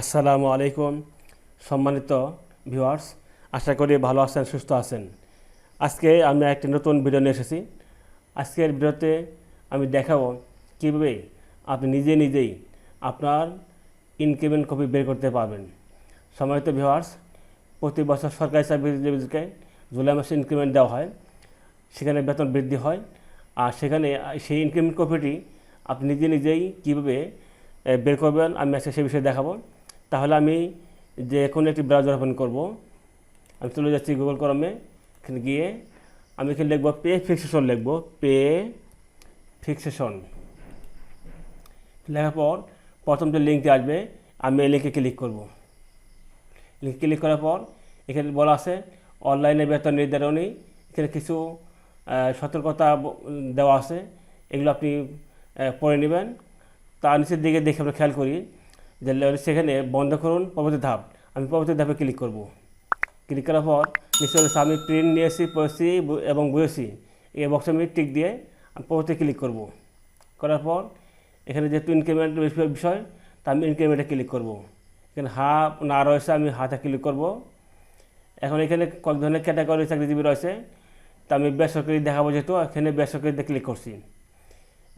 আসসালামু আলাইকুম, সম্মানিত ভিউয়ার্স আশা করি ভালো আছেন, সুস্থ আছেন। আজকে আমি একটি নতুন ভিডিও নিয়ে এসেছি। আজকের ভিডিওতে আমি দেখাবো কীভাবে আপনি নিজে নিজেই আপনার ইনক্রিমেন্ট কপি বের করতে পারবেন। সম্মানিত ভিউয়ার্স প্রতি বছর সরকারি চাকরিজীবীদেরকে জুলাই মাসে ইনক্রিমেন্ট দেওয়া হয়। সেখানে বেতন বৃদ্ধি হয়। আর সেখানে সেই ইনক্রিমেন্ট কপিটি আপনি নিজে নিজেই কীভাবে বের করবেন, আমি আজকে সে বিষয়ে দেখাবো। তাহলে আমি যে এখন একটি ব্রাউজার ওপেন করব, আমি চলে যাচ্ছি গুগল করমে এখানে গিয়ে আমি এখানে লিখব পে ফিক্সেশন লিখব পে ফিক্সেশন লেখার পর প্রথম যে লিঙ্কটি আসবে, আমি এই লিঙ্কে ক্লিক করব। লিঙ্কে ক্লিক করার পর এখানে বলা আছে অনলাইনে বেতন নির্ধারণী এখানে কিছু সতর্কতা দেওয়া আছে। এগুলো আপনি পড়ে নেবেন। তার নিচের দিকে দেখে আমরা খেয়াল করি সেখানে বন্ধ করুন, পরবর্তী ধাপ। আমি পরবর্তী ধাপে ক্লিক করব। ক্লিক করার পর নিশ্চয় আমি প্রিন্ট নিয়েছি পড়েছি এবং বুঝেছি। এই বক্সে আমি টিক দিয়ে আমি পরবর্তী ক্লিক করব। করার পর এখানে যেহেতু ইনক্রিমেন্ট বিষয়, তা আমি ইনক্রিমেন্টে ক্লিক করব। এখানে হা না রয়েছে, আমি হাতে ক্লিক করব। এখন এখানে কয়েক ধরনের ক্যাটাগরি চাকরিজীবী রয়েছে। তা আমি বেসরকারি দেখাবো যেহেতু, এখানে বেসরকারিতে ক্লিক করছি।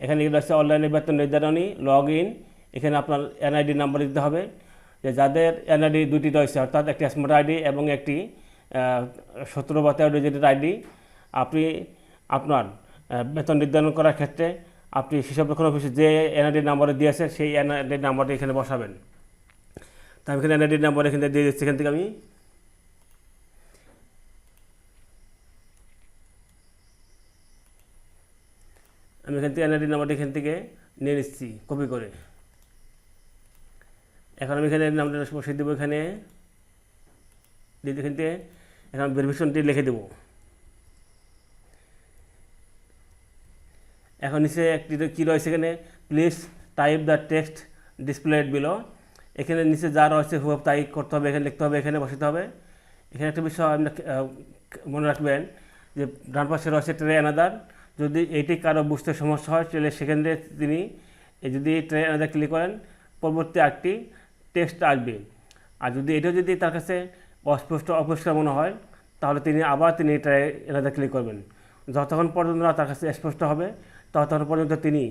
এখানে রয়েছে অনলাইনে বেতন নির্ধারণী লগ ইন এখানে আপনার এনআইডি নাম্বার দিতে হবে। যে যাদের এনআইডি দুটি রয়েছে, অর্থাৎ একটি স্মার্ট আইডি এবং একটি সতেরো বা তেরো ডিজিটের আইডি আপনি আপনার বেতন নির্ধারণ করার ক্ষেত্রে আপনি হিসাব রক্ষণ অফিসে যে এনআইডি নাম্বারে দিয়েছে সেই এনআইডি নাম্বারটি এখানে বসাবেন। তা আমি এখানে এনআইডি নাম্বার এখানে দিয়ে দিচ্ছি, এখান থেকে আমি আমি এখান থেকে এনআইডি নাম্বারটি এখান থেকে নিয়ে নিচ্ছি কপি করে। এখন আমি এখানে নামটা বসিয়ে দেবো এখানে। দিয়ে এখান ভেরিফিকেশনটি লিখে দেবো। এখন নিচে একটি কী রয়েছে এখানে? Please type the text displayed below এখানে নিচে যা রয়েছে হুব তাই করতে হবে, এখানে লিখতে হবে, এখানে বসাতে হবে। এখানে একটা বিষয় আপনি মনে রাখবেন যে ডান পাশে রয়েছে ট্রে অ্যানাদার যদি এটি কারও বুঝতে সমস্যা হয়, তাহলে সেখানে তিনি, যদি ট্রে অ্যানাদার ক্লিক করেন, পরবর্তী একটি টেক্সট আসবে। আর যদি এটা যদি তার কাছে অস্পষ্ট অপরিষ্কার মনে হয়, তাহলে তিনি আবার তিনি ট্রে অ্যানাদার ক্লিক করবেন। যতক্ষণ পর্যন্ত না তার কাছে স্পষ্ট হবে, ততক্ষণ পর্যন্ত তিনি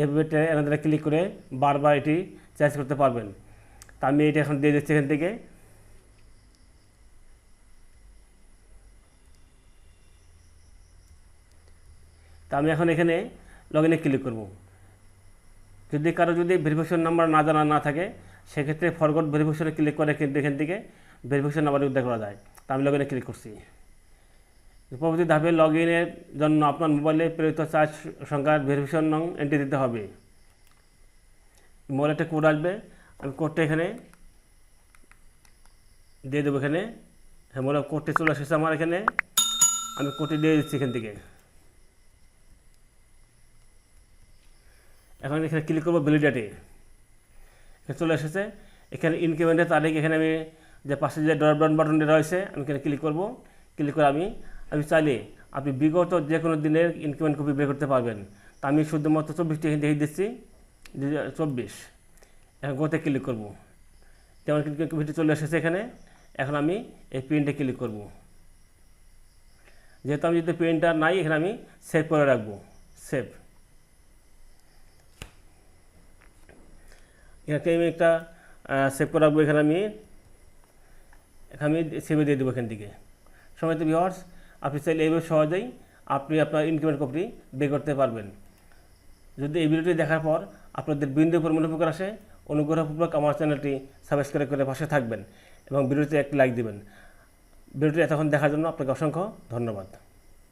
এভাবে অ্যানাদারে ক্লিক করে বারবার এটি চেঞ্জ করতে পারবেন। তা আমি এটা এখন দিয়ে দিচ্ছি এখান থেকে। তা আমি এখন এখানে লগ ইনে ক্লিক করব। যদি কারও যদি ভেরিফিকেশন নাম্বার না জানা না থাকে সেক্ষেত্রে ফরগট ভেরিফিকেশনে ক্লিক করে কিন্তু এখান থেকে ভেরিফিকেশন নাম্বার উদ্ধার করা যায়। তা আমি লগ ইনে ক্লিক করছি। পরবর্তী ধাপে লগ ইনের জন্য আপনার মোবাইলে প্রেরিত চার্জ সংখ্যার ভেরিফিকেশন নং এন্ট্রি দিতে হবে। মোবাইলে একটা কোড আসবে। আমি কোডটা এখানে দিয়ে দেবো এখানে। হ্যাঁ মোবাইল কোডটি চলে এসেছে আমার এখানে। আমি কোডটি দিয়ে দিচ্ছি এখান থেকে। এখন এখানে ক্লিক করব ভ্যালিডেটে চলে এসেছে। এখানে ইনক্রিমেন্টের তারিখ এখানে আমি যে পাশে যে ড্রপ ডাউন বাটনটি রয়েছে আমি এখানে ক্লিক করব। ক্লিক করে আমি আমি চাইলে আপনি বিগত যে কোনো দিনের ইনক্রিমেন্ট কপি বের করতে পারবেন। তা আমি শুধুমাত্র চব্বিশটি এখানে দেখে দিচ্ছি চব্বিশ। এখন গোতে ক্লিক করব। যেমন কপিটি চলে এসেছে এখানে, এখন আমি এই প্রিন্টে ক্লিক করব। যেহেতু আমি যদি প্রিন্টার নাই, এখানে আমি সেভ করে রাখব। সেভ এখানে আমি একটা সেভ করে রাখব এখানে আমি। এখানে আমি সেভে দিয়ে দেবো এখান থেকে। সময় তো ভিওয়ার্স আপনি চাইলে এইভাবে সহজেই আপনি আপনার ইনক্রিমেন্ট কপি বের করতে পারবেন। যদি এই ভিডিওটি দেখার পর আপনাদের বিন্দু উপর মনে উপকার আসে, অনুগ্রহপূর্বক আমার চ্যানেলটি সাবস্ক্রাইব করে পাশে থাকবেন এবং ভিডিওতে একটি লাইক দিবেন। ভিডিওটি এতক্ষণ দেখার জন্য আপনাকে অসংখ্য ধন্যবাদ।